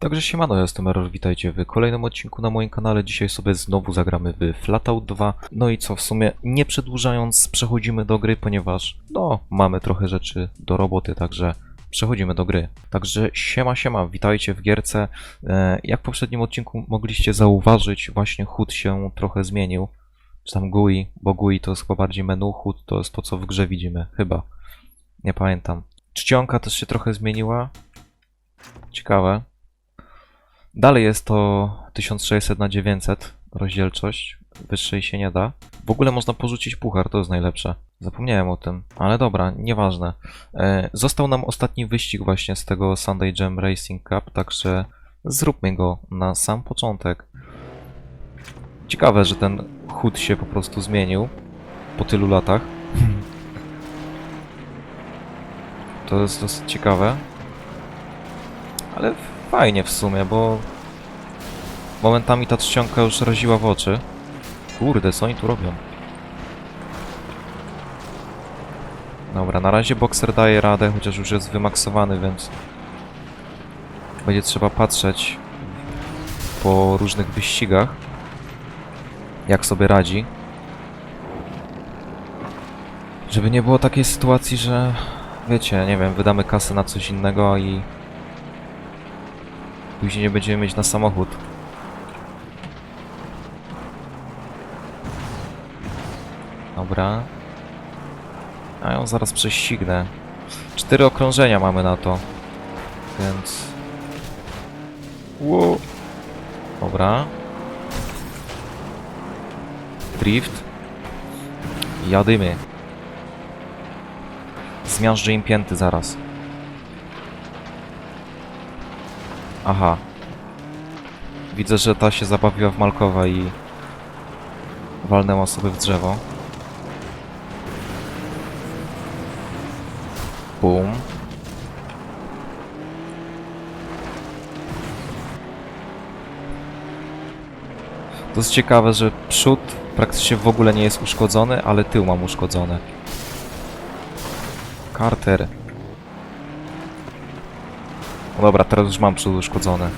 Także siemano, ja jestem Error, witajcie w kolejnym odcinku na moim kanale. Dzisiaj sobie znowu zagramy w Flatout 2. No i co, w sumie nie przedłużając, przechodzimy do gry, ponieważ no, mamy trochę rzeczy do roboty, także przechodzimy do gry. Także siema, siema, witajcie w gierce. E, jak w poprzednim odcinku mogliście zauważyć, właśnie HUD się trochę zmienił. Czy tam GUI, bo GUI to jest chyba bardziej menu, HUD to jest to, co w grze widzimy, chyba. Nie pamiętam. Czcionka też się trochę zmieniła. Ciekawe. Dalej jest to 1600 na 900 rozdzielczość. Wyższej się nie da. W ogóle można porzucić puchar, to jest najlepsze. Zapomniałem o tym, ale dobra, nieważne. E, został nam ostatni wyścig właśnie z tego Sunday Jam Racing Cup, także zróbmy go na sam początek. Ciekawe, że ten chód się po prostu zmienił po tylu latach. To jest dosyć ciekawe. Ale fajnie w sumie, bo momentami ta czcionka już raziła w oczy. Kurde, co oni tu robią? Dobra, na razie bokser daje radę, chociaż już jest wymaksowany, więc będzie trzeba patrzeć po różnych wyścigach, jak sobie radzi. Żeby nie było takiej sytuacji, że wiecie, nie wiem, wydamy kasę na coś innego i Później nie będziemy mieć na samochód. Dobra. A ją zaraz prześcignę. Cztery okrążenia mamy na to. Więc... Wow. Dobra. Drift. Jadymy. Zmiażdżę im pięty zaraz. Aha. Widzę, że ta się zabawiła w Malkowa i walnęła sobie w drzewo. Bum. To jest ciekawe, że przód praktycznie w ogóle nie jest uszkodzony, ale tył mam uszkodzony. Carter. No dobra, teraz już mam przód uszkodzony.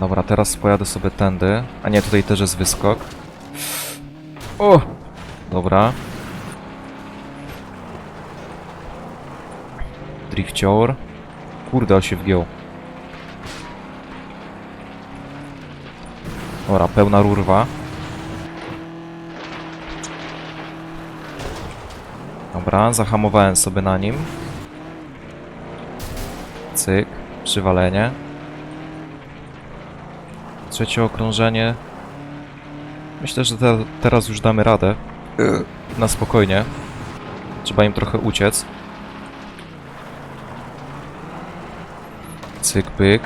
Dobra, teraz pojadę sobie tędy. A nie, tutaj też jest wyskok. O! Dobra. Drifcior. Kurde, ale się wgiął. Dobra, pełna rurwa. Dobra, zahamowałem sobie na nim. Cyk, przywalenie. Trzecie okrążenie. Myślę, że te, teraz już damy radę. Na spokojnie. Trzeba im trochę uciec. Cyk, pyk.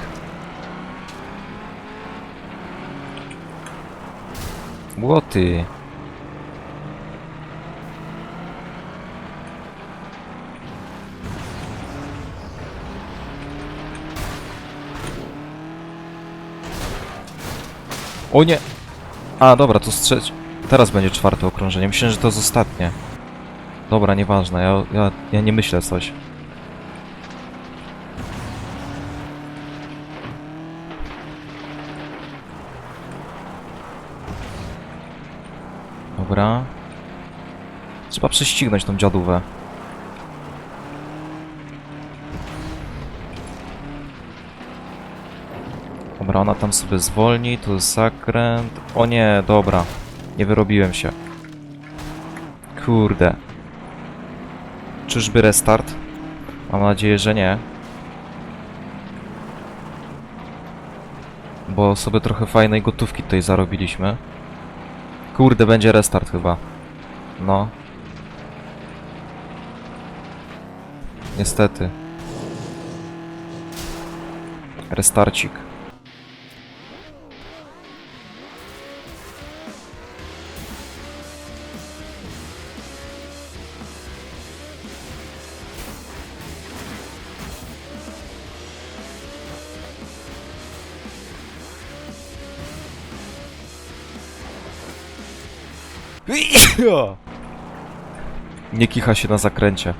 Łoty. O nie! A, dobra, to strzeć. Teraz będzie czwarte okrążenie. Myślę, że to jest ostatnie. Dobra, nieważne. Ja, ja, ja nie myślę coś. Dobra. Trzeba prześcignąć tą dziadówę. Dobra, ona tam sobie zwolni, to jest zakręt. O nie, dobra. Nie wyrobiłem się. Kurde. Czyżby restart? Mam nadzieję, że nie. Bo sobie trochę fajnej gotówki tutaj zarobiliśmy. Kurde, będzie restart chyba. No. Niestety. Restarcik. Nie kicha się na zakręcie.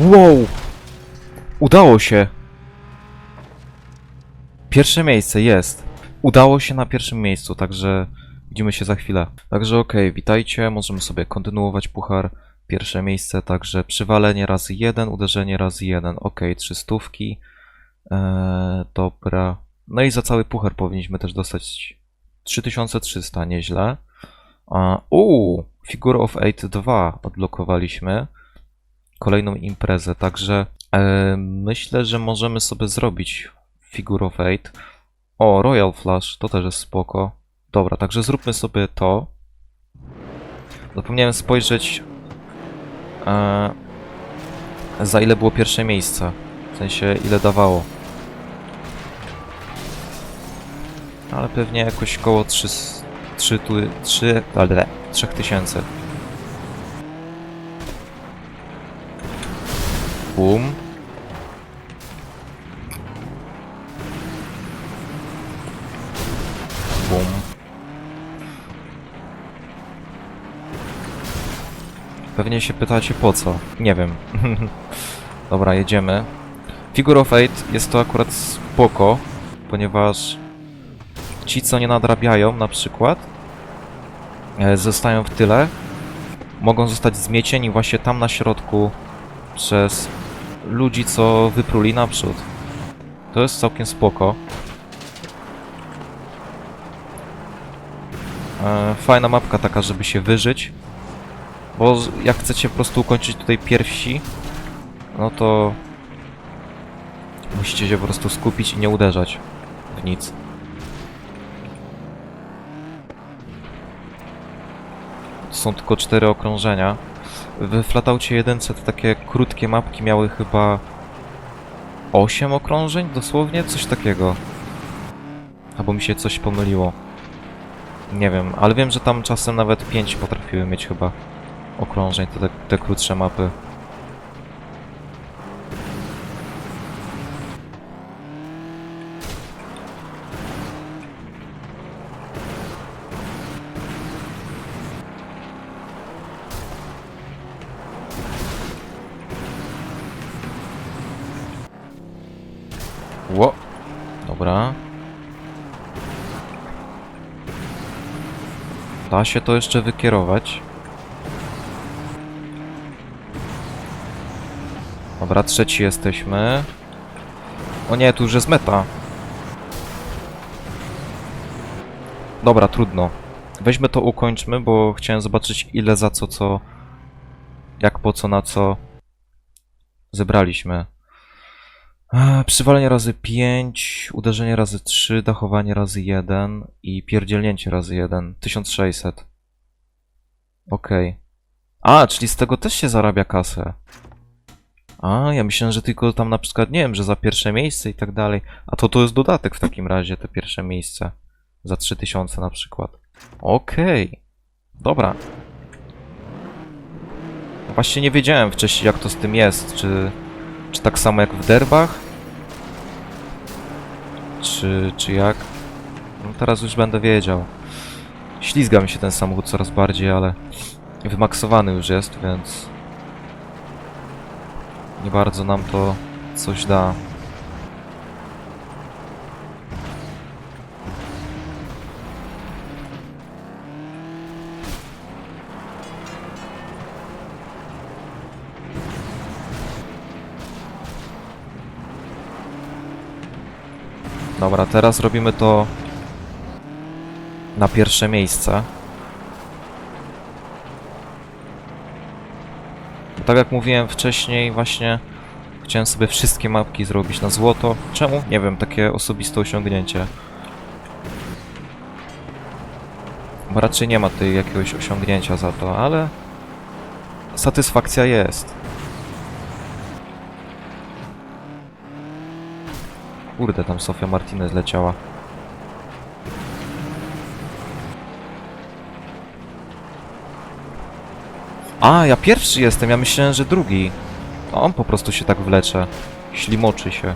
Wow! Udało się! Pierwsze miejsce jest. Udało się na pierwszym miejscu, także widzimy się za chwilę. Także okej, witajcie, możemy sobie kontynuować puchar. Pierwsze miejsce, także przywalenie razy jeden, uderzenie razy jeden. Okej, trzy stówki. Eee, dobra. No i za cały puchar powinniśmy też dostać 3300, nieźle. Uuu, Figure of Eight 2 odblokowaliśmy kolejną imprezę, także e, myślę, że możemy sobie zrobić Figure of Eight. O, Royal Flash, to też jest spoko. Dobra, także zróbmy sobie to. Zapomniałem spojrzeć e, za ile było pierwsze miejsce. W sensie ile dawało. Ale pewnie jakoś koło 3, 3, 3, ale 3000. Bum. Bum. Pewnie się pytacie po co. Nie wiem. Dobra, jedziemy. Figure of Eight jest to akurat spoko, ponieważ ci, co nie nadrabiają na przykład, e, zostają w tyle, mogą zostać zmiecieni właśnie tam na środku przez ludzi, co wypruli naprzód. To jest całkiem spoko. E, Fajna mapka taka, żeby się wyżyć. Bo jak chcecie po prostu ukończyć tutaj pierwsi, no to musicie się po prostu skupić i nie uderzać w nic. Są tylko cztery okrążenia. W Flataucie 1 te takie krótkie mapki miały chyba 8 okrążeń, dosłownie coś takiego. Albo mi się coś pomyliło. Nie wiem, ale wiem, że tam czasem nawet 5 potrafiły mieć chyba okrążeń, te, te krótsze mapy. Dobra. Da się to jeszcze wykierować. Dobra, trzeci jesteśmy. O nie, tu już jest meta. Dobra, trudno. Weźmy to, ukończmy, bo chciałem zobaczyć ile za co, co... Jak, po co, na co... Zebraliśmy. Przywalenie razy 5, uderzenie razy 3, dachowanie razy 1 i pierdzielnięcie razy 1. 1600. Okej. A, czyli z tego też się zarabia kasę. A, ja myślałem, że tylko tam na przykład, nie wiem, że za pierwsze miejsce i tak dalej. A to to jest dodatek w takim razie, te pierwsze miejsce. Za 3000 na przykład. Okej. Dobra. Właśnie nie wiedziałem wcześniej, jak to z tym jest. Czy, czy tak samo jak w derbach? Czy, czy jak? No teraz już będę wiedział. Ślizga mi się ten samochód coraz bardziej, ale wymaksowany już jest, więc nie bardzo nam to coś da. Dobra, teraz robimy to na pierwsze miejsce. Tak jak mówiłem wcześniej, właśnie chciałem sobie wszystkie mapki zrobić na złoto. Czemu? Nie wiem, takie osobiste osiągnięcie. Bo raczej nie ma tutaj jakiegoś osiągnięcia za to, ale satysfakcja jest. Kurde, tam Sofia Martinez leciała. A, ja pierwszy jestem, ja myślałem, że drugi. On po prostu się tak wlecze. Ślimoczy się.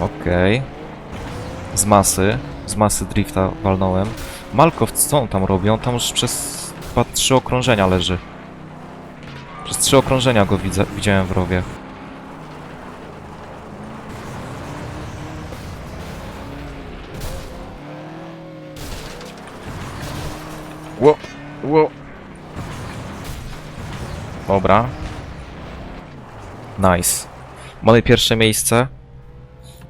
Okej. Z masy. Z masy drifta walnąłem. Malkow, co on tam robi? On tam już przez chyba trzy okrążenia leży. Trzy okrążenia go widzę, widziałem w rowie. Ło, ło. Dobra. Nice. Mamy pierwsze miejsce.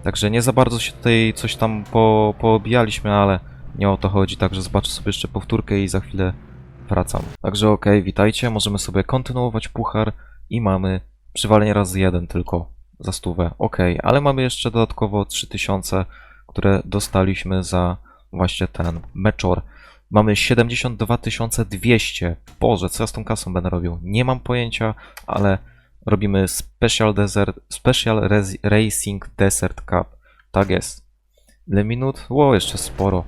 Także nie za bardzo się tutaj coś tam po, poobijaliśmy, ale nie o to chodzi. Także zobaczę sobie jeszcze powtórkę i za chwilę wracam. Także okej, witajcie. Możemy sobie kontynuować puchar i mamy przywalenie razy jeden tylko za stówę. Okej, ale mamy jeszcze dodatkowo 3000, które dostaliśmy za właśnie ten meczor. Mamy 72 200. Boże, co ja z tą kasą będę robił? Nie mam pojęcia, ale robimy Special, Desert, Special Racing Desert Cup. Tak jest. Ile minut? Ło, jeszcze sporo.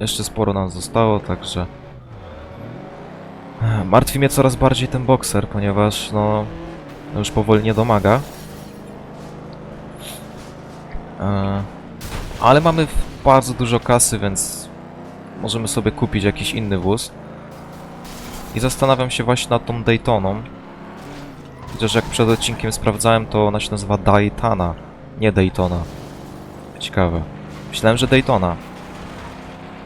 Jeszcze sporo nam zostało, także... Martwi mnie coraz bardziej ten bokser, ponieważ no... Już powoli nie domaga. E, ale mamy bardzo dużo kasy, więc możemy sobie kupić jakiś inny wóz. I zastanawiam się właśnie nad tą Daytoną. Chociaż jak przed odcinkiem sprawdzałem, to ona się nazywa Daytona, nie Daytona. Ciekawe. Myślałem, że Daytona.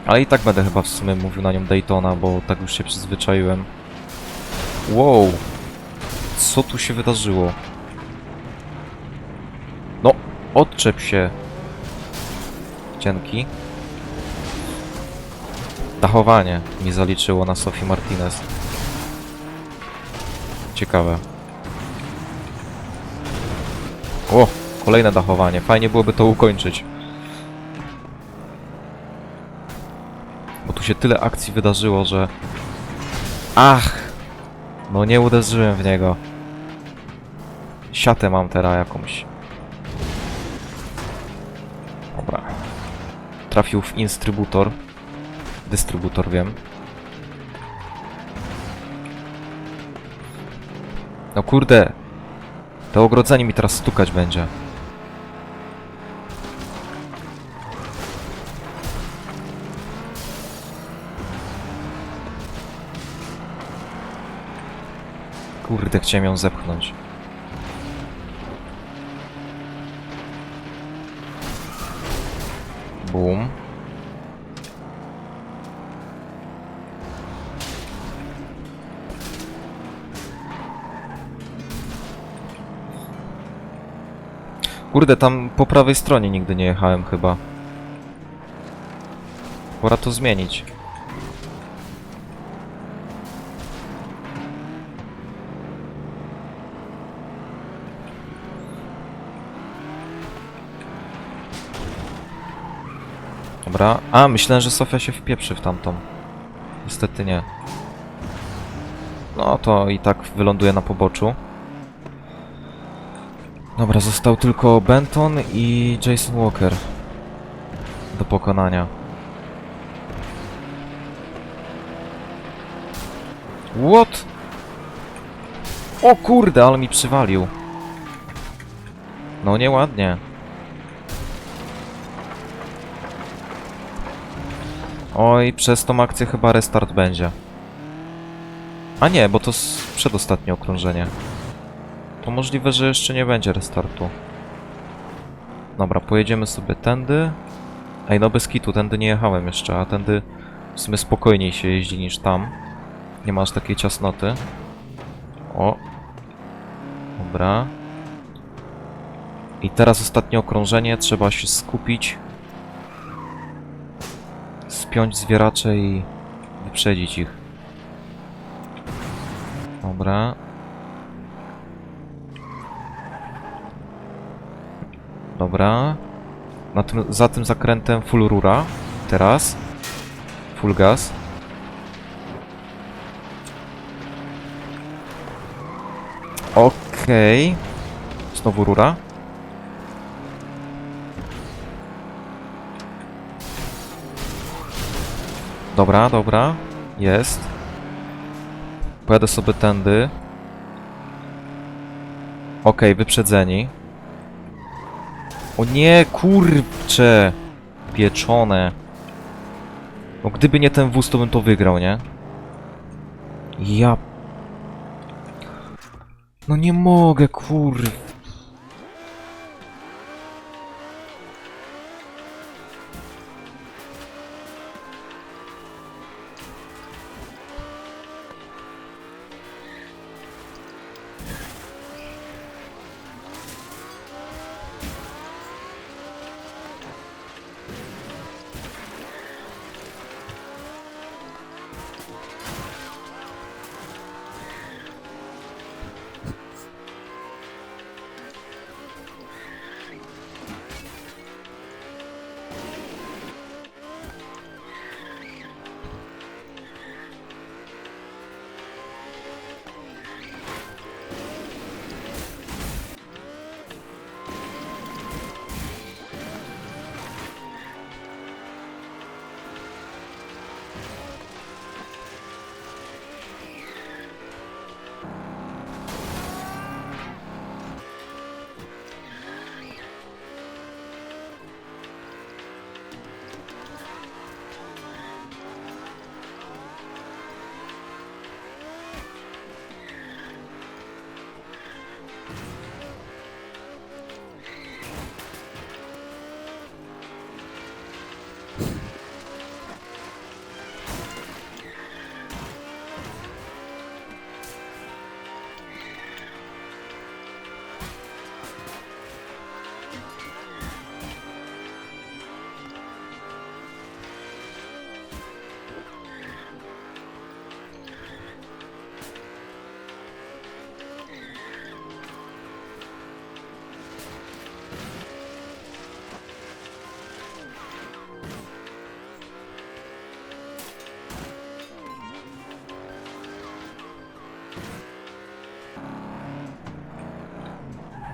Ale i tak będę chyba w sumie mówił na nią Daytona, bo tak już się przyzwyczaiłem. Wow! Co tu się wydarzyło? No, odczep się. Cienki. Dachowanie mi zaliczyło na Sophie Martinez. Ciekawe. O, kolejne dachowanie. Fajnie byłoby to ukończyć. Się tyle akcji wydarzyło, że... Ach! No nie uderzyłem w niego. Siatę mam teraz jakąś. Dobra. Trafił w instrybutor. Dystrybutor, wiem. No kurde. To ogrodzenie mi teraz stukać będzie. Kurde, chciałem ją zepchnąć. Boom. Kurde, tam po prawej stronie nigdy nie jechałem chyba. Pora to zmienić. Dobra. A, myślałem, że Sofia się wpieprzy w tamtą. Niestety nie. No to i tak wyląduje na poboczu. Dobra, został tylko Benton i Jason Walker do pokonania. What? O kurde, ale mi przywalił. No nieładnie. Oj, przez tą akcję chyba restart będzie. A nie, bo to przedostatnie okrążenie. To możliwe, że jeszcze nie będzie restartu. Dobra, pojedziemy sobie tędy. Ej, no bez kitu, tędy nie jechałem jeszcze, a tędy w sumie spokojniej się jeździ niż tam. Nie masz takiej ciasnoty. O. Dobra. I teraz ostatnie okrążenie, trzeba się skupić. Spiąć zwieracze i wyprzedzić ich. Dobra. Dobra. Na tym, za tym zakrętem full rura. Teraz. Full gas. Okej. Znowu rura. Dobra, dobra. Jest. Pojadę sobie tędy. Okej, wyprzedzeni. O nie, kurcze! Pieczone. No gdyby nie ten wóz, to bym to wygrał, nie? Ja... No nie mogę, kur...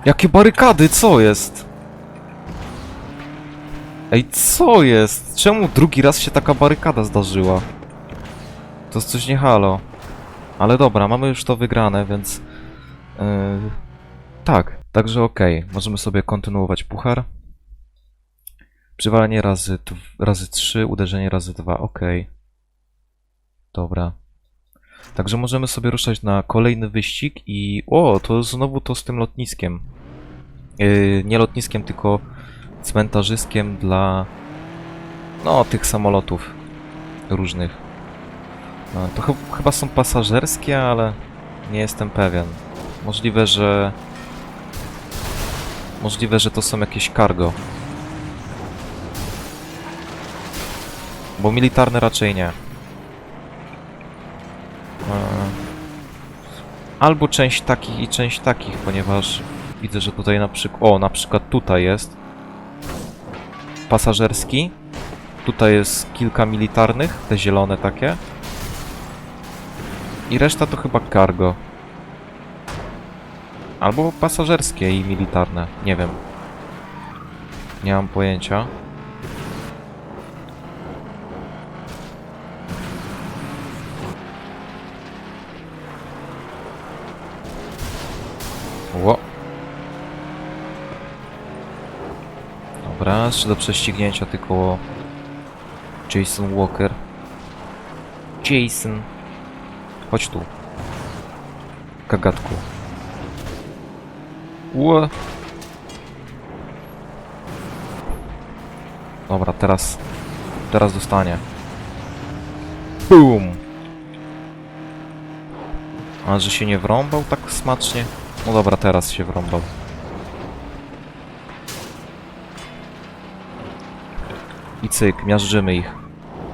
Jakie barykady, co jest? Ej, co jest? Czemu drugi raz się taka barykada zdarzyła? To jest coś nie halo. Ale dobra, mamy już to wygrane, więc... Yy, tak, także okej. Możemy sobie kontynuować puchar. Przywalenie razy, razy 3, uderzenie razy 2, okej. Dobra. Także możemy sobie ruszać na kolejny wyścig i... O, to znowu to z tym lotniskiem. Yy, nie lotniskiem, tylko cmentarzyskiem dla... No, tych samolotów różnych. No, to ch chyba są pasażerskie, ale nie jestem pewien. Możliwe, że... Możliwe, że to są jakieś cargo. Bo militarne raczej nie. Eee, Albo część takich i część takich, ponieważ widzę, że tutaj na przykład... O, na przykład tutaj jest pasażerski. Tutaj jest kilka militarnych, te zielone takie. I reszta to chyba cargo. Albo pasażerskie i militarne. Nie wiem. Nie mam pojęcia. Dobra, jeszcze do prześcignięcia tylko Jason Walker. Jason. Chodź tu. Kagatku. Ło. Dobra, teraz. Teraz dostanie. Boom! A że się nie wrąbał tak smacznie? No dobra, teraz się wrąbał. I cyk, miażdżymy ich.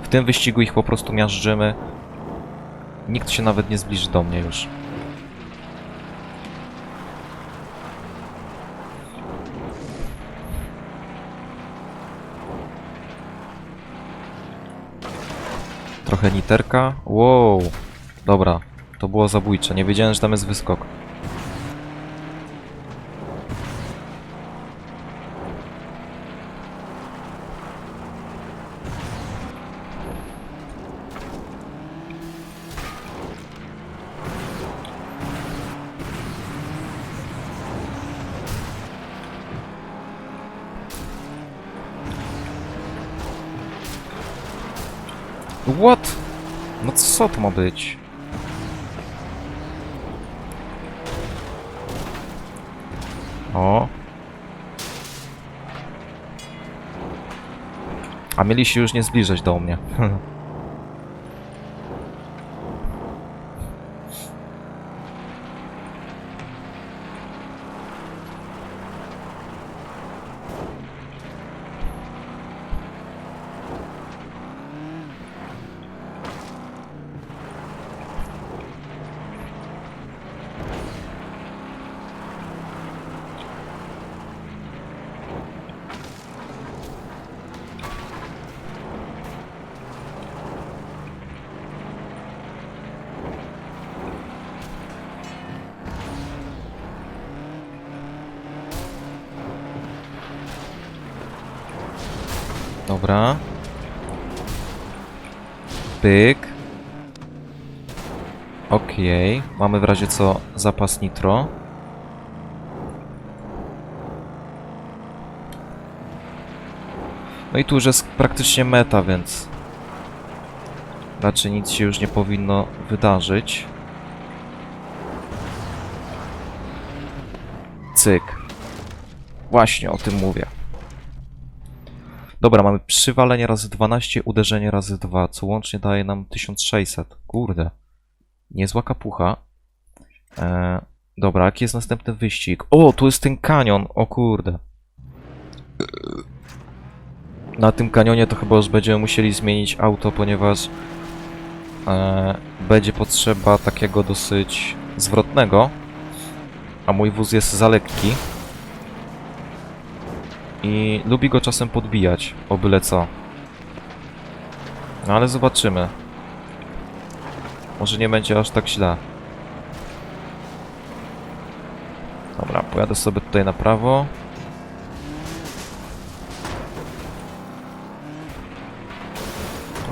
W tym wyścigu ich po prostu miażdżymy. Nikt się nawet nie zbliży do mnie już. Trochę niterka. Wow. Dobra, to było zabójcze. Nie wiedziałem, że tam jest wyskok. What? No co to ma być? O. A mieli się już nie zbliżać do mnie. Dobra. Pyk. Okej. Mamy w razie co zapas nitro. No i tu już jest praktycznie meta, więc raczej nic się już nie powinno wydarzyć. Cyk. Właśnie o tym mówię. Dobra, mamy przywalenie razy 12, uderzenie razy 2, co łącznie daje nam 1600. Kurde. Niezła kapucha. E, dobra, jaki jest następny wyścig? O, tu jest ten kanion, o kurde. Na tym kanionie to chyba już będziemy musieli zmienić auto, ponieważ e, będzie potrzeba takiego dosyć zwrotnego, a mój wóz jest za lekki i lubi go czasem podbijać, o byle co. No ale zobaczymy. Może nie będzie aż tak źle. Dobra, pojadę sobie tutaj na prawo.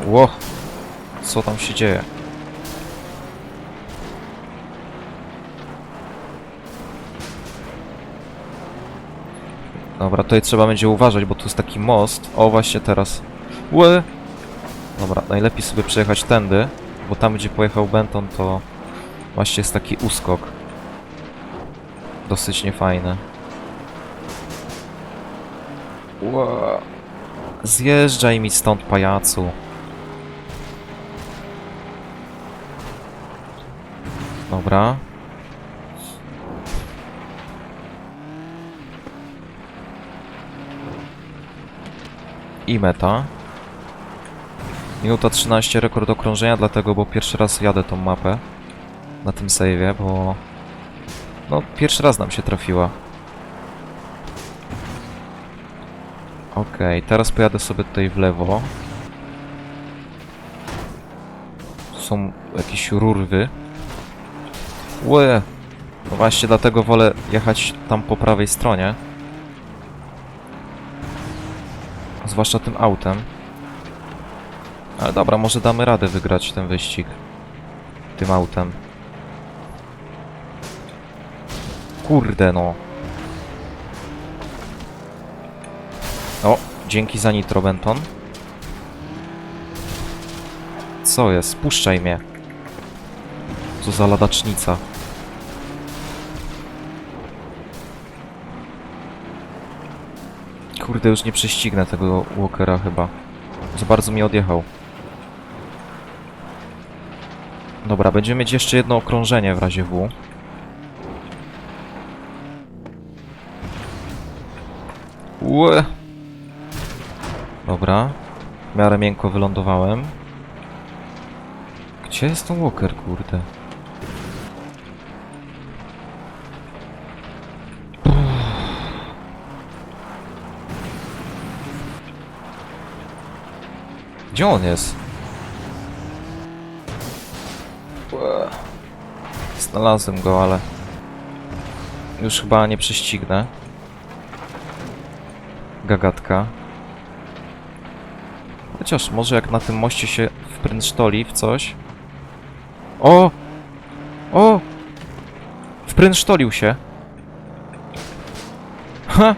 Ło! Co tam się dzieje? Dobra, tutaj trzeba będzie uważać, bo tu jest taki most. O, właśnie teraz. Łe! Dobra, najlepiej sobie przejechać tędy, bo tam, gdzie pojechał Benton, to właśnie jest taki uskok. Dosyć niefajny. Ła. Zjeżdżaj mi stąd, pajacu. Dobra. I meta. Minuta 13 rekord okrążenia, dlatego, bo pierwszy raz jadę tą mapę na tym save'ie, bo no pierwszy raz nam się trafiła. Okej, teraz pojadę sobie tutaj w lewo. Są jakieś rurwy. Łe! No właśnie dlatego wolę jechać tam po prawej stronie. Zwłaszcza tym autem. Ale dobra, może damy radę wygrać ten wyścig. Tym autem. Kurde no. O, dzięki za nitro, Benton. Co jest? Puszczaj mnie. Co za ladacznica. Kurde, już nie prześcignę tego Walkera chyba. Za bardzo mi odjechał. Dobra, będziemy mieć jeszcze jedno okrążenie w razie W. Łe. Dobra. W miarę miękko wylądowałem. Gdzie jest ten Walker, kurde? Gdzie on jest? Łe. Znalazłem go, ale już chyba nie prześcignę. Gagatka. Chociaż może jak na tym moście się wprężtoli w coś. O! O! Wprężtolił się. Ha!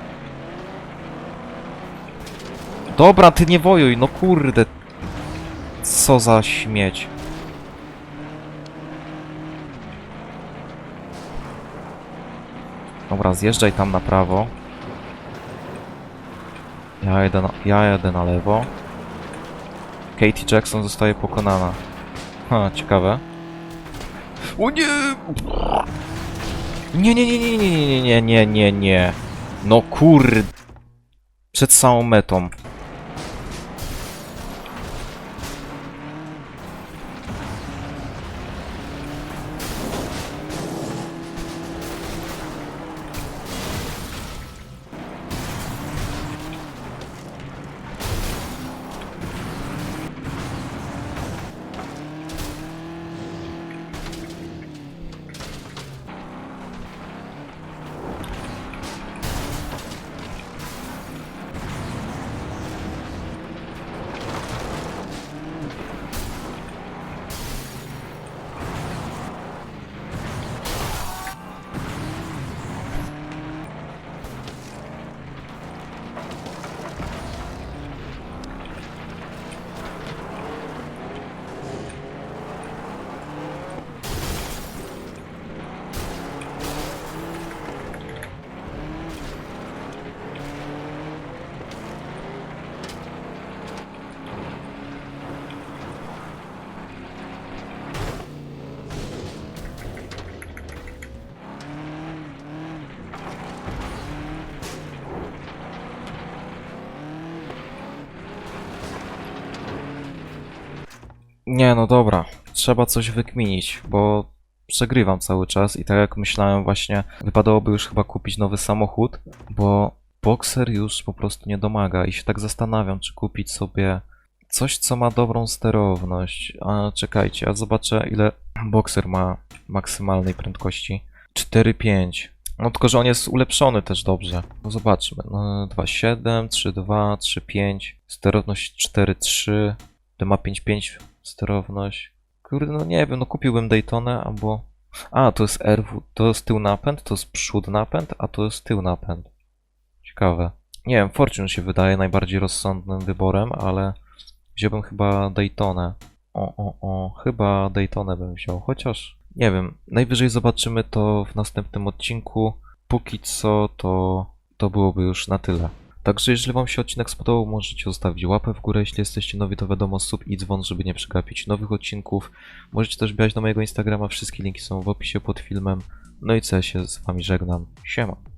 Dobra, ty nie wojuj, no kurde. Co za śmieć. Dobra, zjeżdżaj tam na prawo. Ja jedę na, ja jedę na lewo. Katie Jackson zostaje pokonana. Ha, ciekawe. O nie! Nie, nie, nie, nie, nie, nie, nie, nie, nie, nie. No kur... Przed samą metą. Nie, no dobra. Trzeba coś wykminić, bo przegrywam cały czas i tak jak myślałem właśnie, wypadałoby już chyba kupić nowy samochód, bo Boxer już po prostu nie domaga i się tak zastanawiam, czy kupić sobie coś, co ma dobrą sterowność. A czekajcie, a zobaczę ile Boxer ma maksymalnej prędkości. 4,5. No tylko, że on jest ulepszony też dobrze. No zobaczmy. No, 2,7, 3,2, 3,5. Sterowność 4,3. To ma 5,5 sterowność. Kurde, no nie wiem, no kupiłbym Daytonę albo... A, to jest RW, to jest tył napęd, to jest przód napęd, a to jest tył napęd. Ciekawe. Nie wiem, Fortune się wydaje najbardziej rozsądnym wyborem, ale wziąłbym chyba Daytonę. O, o, o, chyba Daytonę bym wziął, chociaż nie wiem, najwyżej zobaczymy to w następnym odcinku. Póki co to, to byłoby już na tyle. Także jeżeli wam się odcinek spodobał, możecie zostawić łapę w górę, jeśli jesteście nowi, to wiadomo, sub i dzwon, żeby nie przegapić nowych odcinków. Możecie też wbijać na mojego Instagrama, wszystkie linki są w opisie pod filmem. No i co, ja się z wami żegnam. Siema.